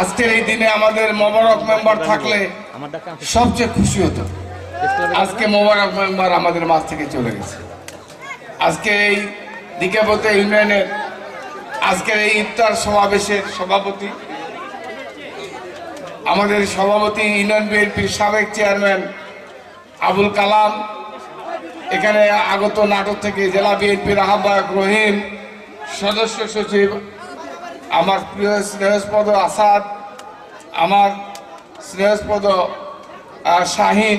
আজকের এই দিনে আমাদের মোবারক মেম্বার থাকলে সবচেয়ে খুশি হতো। আজকে মোবারক মেম্বার আমাদের মাঝ থেকে চলে গেছে। আজকে এই দিকেপথে ইউনিয়নের আজকের এই ইফতার সমাবেশের সভাপতি আমাদের সভাপতি ইউনিয়ন বিএনপির সাবেক চেয়ারম্যান আবুল কালাম এখানে আগত নাটক থেকে জেলা বিএনপির আহ্বায়ক রহিম সদস্য সচিব আমার প্রিয় স্নেহস্পদ আসাদ আমার স্নেহস্পদ শাহিন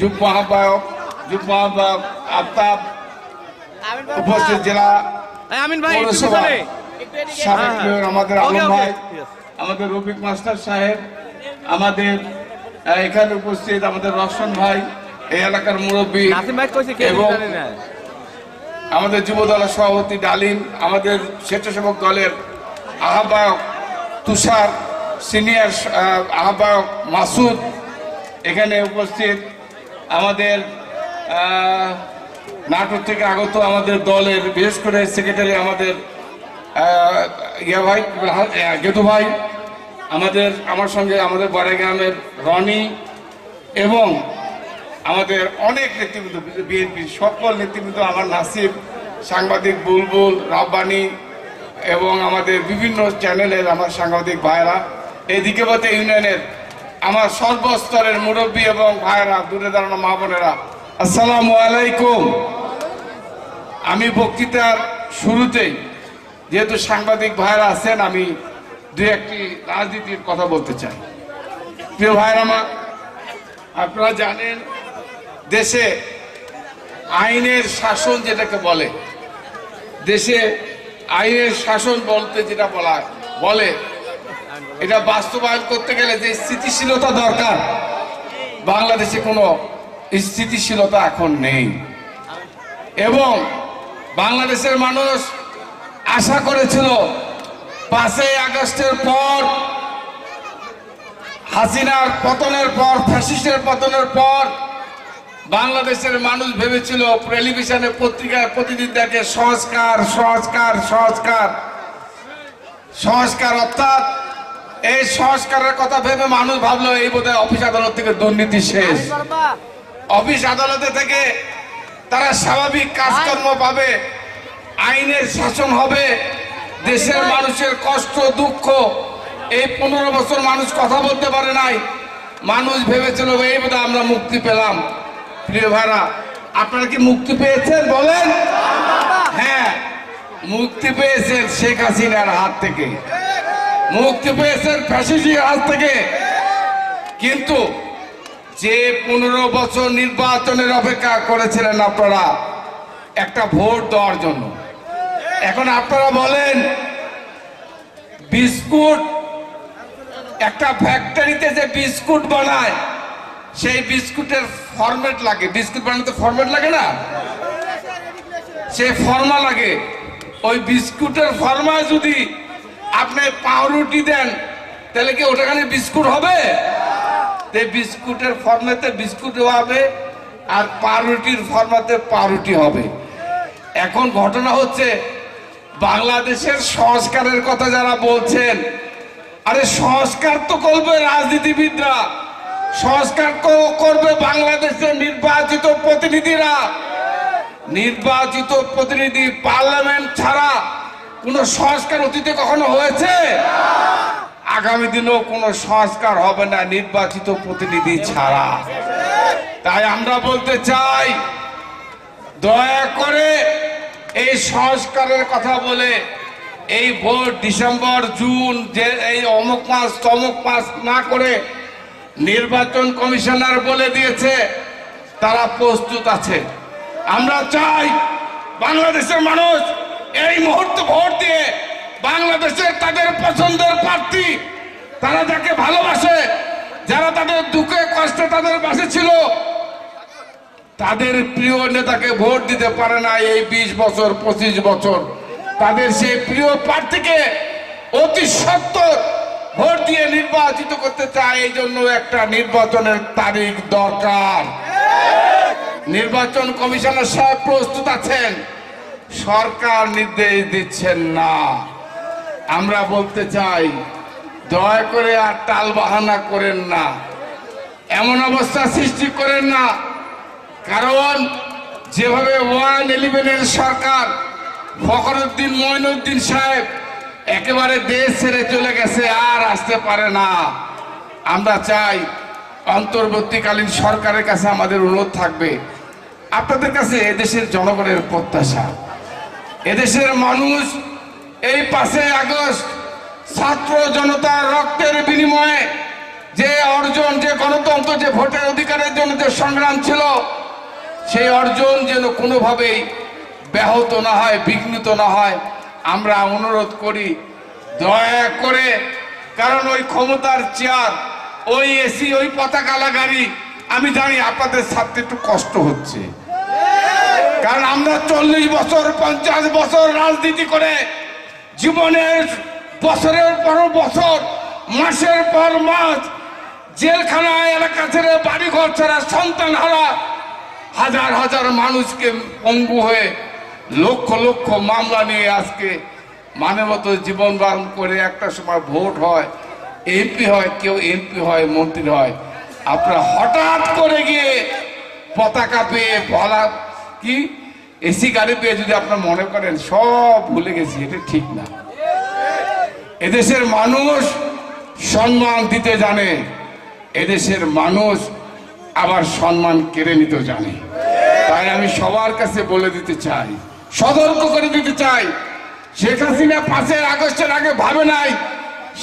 যুগ্ম আহ্বায়ক যুগ্ম আহ্বায়ক আফতাব উপস্থিত জেলা পৌরসভা। সাবেক মেয়র আমাদের আলম ভাই আমাদের রফিক মাস্টার সাহেব আমাদের এখানে উপস্থিত আমাদের রশন ভাই এই এলাকার মুরব্বী এবং আমাদের যুব দলের সভাপতি ডালিম আমাদের স্বেচ্ছাসেবক দলের আহ্বায়ক তুষার সিনিয়র আহ, আহ্বায়ক মাসুদ। এখানে উপস্থিত আমাদের নাটোর থেকে আগত আমাদের দলের বিশেষ করে সেক্রেটারি আমাদের ইয়া ভাই গেতু ভাই আমাদের আমার সঙ্গে আমাদের বড় গ্রামের রনি এবং আমাদের অনেক নেতৃবৃন্দ বিএনপি সকল নেতৃবৃন্দ আমার নাসিব সাংবাদিক বুলবুল রাব্বানি এবং আমাদের বিভিন্ন চ্যানেলের আমার সাংবাদিক ভাইরা এই দিকেপথে ইউনিয়নের আমার সর্বস্তরের মুরব্বী এবং ভাইরা দূরে দাঁড়ানো মা বোনেরা, আসসালামু আলাইকুম। আমি বক্তৃতার শুরুতেই, যেহেতু সাংবাদিক ভাইরা আছেন, আমি দু একটি রাজনীতির কথা বলতে চাই। প্রিয় ভাইরা আমার, আপনারা জানেন, দেশে আইনের শাসন যেটাকে বলে, দেশে আইনের শাসন বলতে যেটা বলা বলে, এটা বাস্তবায়ন করতে গেলে যে স্থিতিশীলতা দরকার, বাংলাদেশে কোনো স্থিতিশীলতা এখন নেই। এবং বাংলাদেশের মানুষ আশা করেছিল, পাঁচই আগস্টের পর, হাসিনার পতনের পর, ফ্যাসিস্টের পতনের পর বাংলাদেশের মানুষ ভেবেছিল টেলিভিশনে পত্রিকায় প্রতিদিন দেখে সংস্কার সংস্কার সংস্কার। সংস্কার অর্থাৎ এই সংস্কারের কথা ভেবে মানুষ ভাবলো এই বোধহয় অফিস আদালত থেকে দুর্নীতি শেষ। অফিস আদালতে থেকে তারা স্বাভাবিক কাজকর্ম পাবে আইনের শাসন হবে দেশের মানুষের কষ্ট দুঃখ এই পনেরো বছর মানুষ কথা বলতে পারে নাই। মানুষ ভেবেছিল এই বোধহয় আমরা মুক্তি পেলাম। আপনারা কি মুক্তি পেয়েছেন বলেন? হ্যাঁ মুক্তি পেয়েছেন শেখ হাসিনার হাত থেকে। মুক্তি পেয়েছেন ফ্যাসিস্টের হাত থেকে। কিন্তু যে পনেরো বছর নির্বাচনের অপেক্ষা করেছিলেন আপনারা, একটা ভোট দেওয়ার জন্য। এখন আপনারা বলেন, বিস্কুট, একটা ফ্যাক্টরিতে যে বিস্কুট বানায় সেই বিস্কুটের ফরম্যাট লাগে। বিস্কুট বানাতে ফরম্যাট লাগে না? সেই ফর্মা লাগে। ওই বিস্কুটের ফর্মায় যদি আপনি পাউরুটি দেন, তাহলে কি ওটাখানে বিস্কুট হবে? বিস্কুটের ফর্মেতে বিস্কুট হবে আর পাউরুটির ফর্মাতে পাউরুটি হবে। এখন ঘটনা হচ্ছে, বাংলাদেশের সংস্কারের কথা যারা বলছেন, আরে সংস্কার তো করবে রাজনীতিবিদরা। সংস্কার করবে বাংলাদেশের নির্বাচিত প্রতিনিধিরা। নির্বাচিত প্রতিনিধি পার্লামেন্ট ছাড়া কোনো সংস্কার অতীতে কখনো হয়েছে? আগামী দিনেও কোনো সংস্কার হবে না নির্বাচিত প্রতিনিধি ছাড়া। তাই আমরা বলতে চাই, দয়া করে এই সংস্কারের কথা বলে এই ভোট ডিসেম্বর, জুন, যে এই অমুক মাস, তমুক মাস না করে নির্বাচন কমিশনার বলে দিয়েছে, তারা প্রস্তুত আছে। আমরা চাই বাংলাদেশের মানুষ এই মুহূর্তে ভোট দিয়ে বাংলাদেশের তাদের পছন্দের প্রার্থী, তারা যাকে ভালোবাসে, যারা তাদের দুঃখে কষ্টে তাদের পাশে ছিল, তাদের প্রিয় নেতাকে ভোট দিতে পারে না এই বিশ বছর, পঁচিশ বছর। তাদের সেই প্রিয় প্রার্থীকে অতি সত্তর ভোট দিয়ে নির্বাচিত করতে চায়, এই জন্য একটা নির্বাচনের তারিখ দরকার। নির্বাচন কমিশনের সব প্রস্তুত আছেন। সরকার নির্দেশ দিচ্ছেন না। আমরা বলতে চাই, দয়া করে আর টাল বাহানা করেন না। এমন অবস্থা সৃষ্টি করেন না। কারণ, যেভাবে ওয়ান ইলেভেনের সরকার, ফখরুদ্দিন মঈনুদ্দিন সাহেব একেবারে দেশ ছেড়ে চলে গেছে, আর আসতে পারে না। আমরা চাই অন্তর্বর্তীকালীন সরকারের কাছে আমাদের অনুরোধ থাকবে। আপনাদের কাছে এদেশের জনগণের প্রত্যাশা। এদেশের মানুষ এই পাঁচই আগস্ট ছাত্র জনতার রক্তের বিনিময়ে যে অর্জন, যে গণতন্ত্র, যে ভোটের অধিকারের জন্য যে সংগ্রাম ছিল, সেই অর্জন যেন কোনোভাবেই ব্যাহত না হয়, বিঘ্নিত না হয়। আমরা অনুরোধ করি, দয়া করে, কারণ ওই ক্ষমতার চেয়ার, ওই এসি ওই পতাকালা গাড়ি আমি জানি আপনাদের ছাড়তে একটু কষ্ট হচ্ছে। কারণ আমরা চল্লিশ বছর, পঞ্চাশ বছর রাজনীতি করে, জীবনের বছরের পর বছর, মাসের পর মাস জেলখানায় এলাকা ছেড়ে বাড়িঘর ছাড়া সন্তান হারা, হাজার হাজার মানুষকে পঙ্গু হয়ে লক্ষ লক্ষ মামলা নিয়ে আজকে মানে মতো জীবন বারণ করে একটা সময় ভোট হয় এমপি হয়, কেউ এমপি হয়, মন্ত্রী হয়। আপনারা হঠাৎ করে গিয়ে পতাকা পেয়ে বলা কি, এসি গাড়ি পেয়ে যদি আপনার মনে করেন, সব ভুলে গেছি, এটা ঠিক না। এদেশের মানুষ সম্মান দিতে জানে, এদেশের মানুষ আবার সম্মান কেড়ে নিতে জানে। তাই আমি সবার কাছে বলে দিতে চাই সতর্ক করে দিতে চাই। শেখ হাসিনা পাঁচের আগস্টের আগে ভাবে নাই,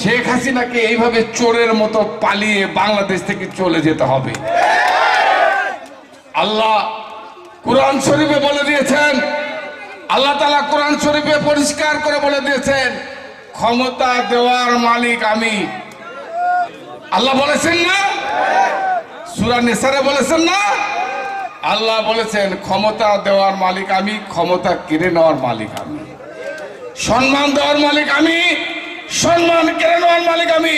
শেখ হাসিনাকে এইভাবে চোরের মতো পালিয়ে বাংলাদেশ থেকে চলে যেতে হবে। আল্লাহ কোরআন শরীফে বলে দিয়েছেন, আল্লাহ তালা কোরআন শরীফে পরিষ্কার করে বলে দিয়েছেন, ক্ষমতা দেওয়ার মালিক আমি। আল্লাহ বলেছেন না? সুরা নেসারে বলেছেন না? আল্লাহ বলেছেন, ক্ষমতা দেওয়ার মালিক আমি, ক্ষমতা কেড়ে নেওয়ার মালিক আমি। সম্মান দেওয়ার মালিক আমি, সম্মান কেড়ে নেওয়ার মালিক আমি।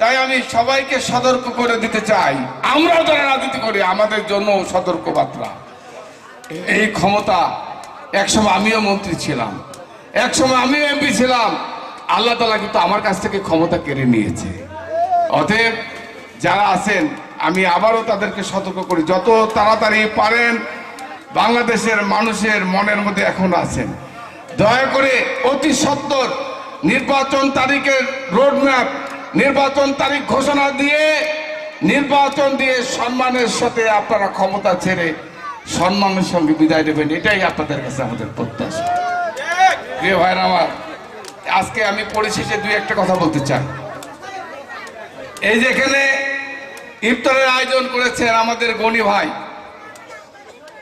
তাই আমি সবাইকে সতর্ক করে দিতে চাই। আমরাও যারা রাজনীতি করি, আমাদের জন্য সতর্ক বার্তা এই ক্ষমতা, একসময় আমিও মন্ত্রী ছিলাম, একসময় আমিও এমপি ছিলাম। আল্লাহ তালা কিন্তু আমার কাছ থেকে ক্ষমতা কেড়ে নিয়েছে। অতএব যারা আছেন আমি আবারও তাদেরকে সতর্ক করি, যত তাড়াতাড়ি পারেন, বাংলাদেশের মানুষের মনের মধ্যে এখন আছেন। দয়া করে অতি সত্তর নির্বাচন তারিখের রোডম্যাপ, নির্বাচন তারিখ ঘোষণা দিয়ে, নির্বাচন দিয়ে সম্মানের সাথে আপনারা ক্ষমতা ছেড়ে সম্মানের সঙ্গে বিদায় দেবেন এটাই আপনাদের কাছে আমাদের প্রত্যাশা। প্রিয় ভাইরা আমার, আজকে আমি পরিশেষে দুই একটা কথা বলতে চাই। এই যে এখানে ইফতারের আয়োজন করেছেন আমাদের গণি ভাই।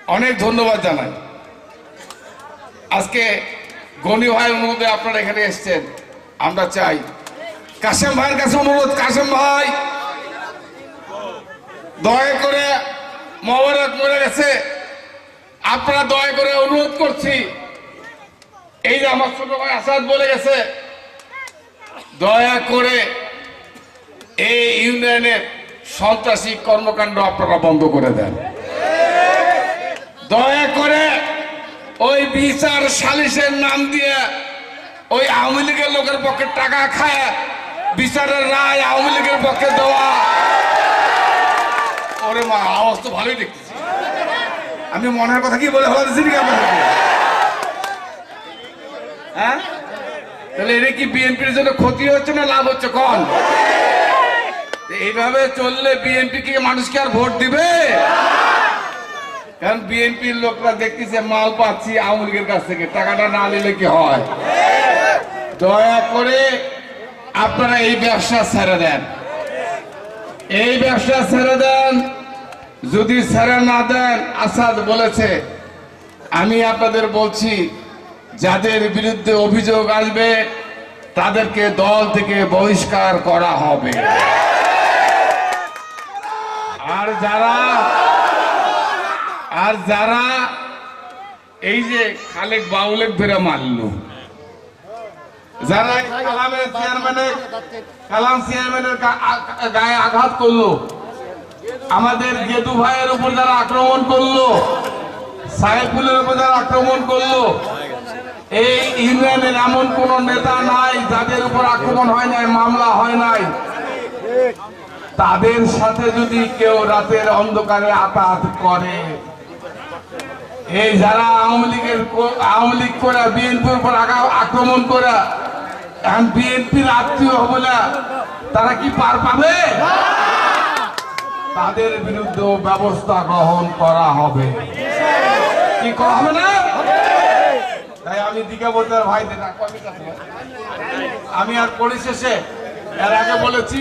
অনেক ধন্যবাদ জানাই। আজকে গণি ভাই অনুরোধে আপনারা এখানে এসেছেন। আমরা চাই। কাশেম ভাইয়ের কাছে অনুরোধ, কাশেম ভাই। দয়া করে মোবারক মরে গেছে আপনারা দয়া করে অনুরোধ করছি। এই যে আমার ছোট ভাই আসাদ বলে গেছে, দয়া করে এই ইউনিয়নের সন্ত্রাসী কর্মকাণ্ড আপনারা বন্ধ করে দেন। দয়া করে ওই বিচার সালিশের নাম দিয়ে ওই আওয়ামী লীগের লোকের পক্ষে টাকা খায়, বিচারের রায় আওয়ামী লীগের পক্ষে দেওয়া। ওরে মা, আওয়াজ তো ভালোই দেখতেছি। আমি মনের কথা কি বলে ভালো দিচ্ছি হ্যাঁ? তাহলে এটা কি বিএনপির জন্য ক্ষতি হচ্ছে না লাভ হচ্ছে? কন? এইভাবে চললে বিএনপি কি মানুষকে আর ভোট দিবে? কারণ বিএনপির লোকরা দেখতেছে মাল পাচ্ছি আওয়ামী লীগের কাছ থেকে, টাকাটা না নিলে কি হয়? দয়া করে আপনারা এই ব্যবসা ছেড়ে দেন। এই ব্যবসা ছেড়ে দেন, যদি ছেড়ে না দেন, আসাদ বলেছে, আমি আপনাদের বলছি, যাদের বিরুদ্ধে অভিযোগ আসবে, তাদেরকে দল থেকে বহিষ্কার করা হবে। যারা, আর যারা এই যে খালেক বাউলেক ধরে মারলো। যারা কালামের চেয়ারম্যানের, কালাম চেয়ারম্যানের গায়ে আঘাত করল, আমাদের গেদু ভাইয়ের উপর যারা আক্রমণ করল সাহেবুলের উপর যারা আক্রমণ করল, এই ইউনিয়নের এমন কোন নেতা নাই যাদের উপর আক্রমণ হয় নাই, মামলা হয় নাই। তাদের সাথে যদি কেউ রাতের অন্ধকারে আতাত করে, এই যারা আওয়ামী লীগের আওয়ামী লীগ করে, বিএনপির উপর আক্রমণ করা, এখন বিএনপির আত্মীয় বলে তারা কি পার পাবে? তাদের বিরুদ্ধে ব্যবস্থা গ্রহণ করা হবে। কি করা হবে না? তাই আমি দিকে বলতে ভাই আমি আর পরিশেষে, এর আগে বলেছি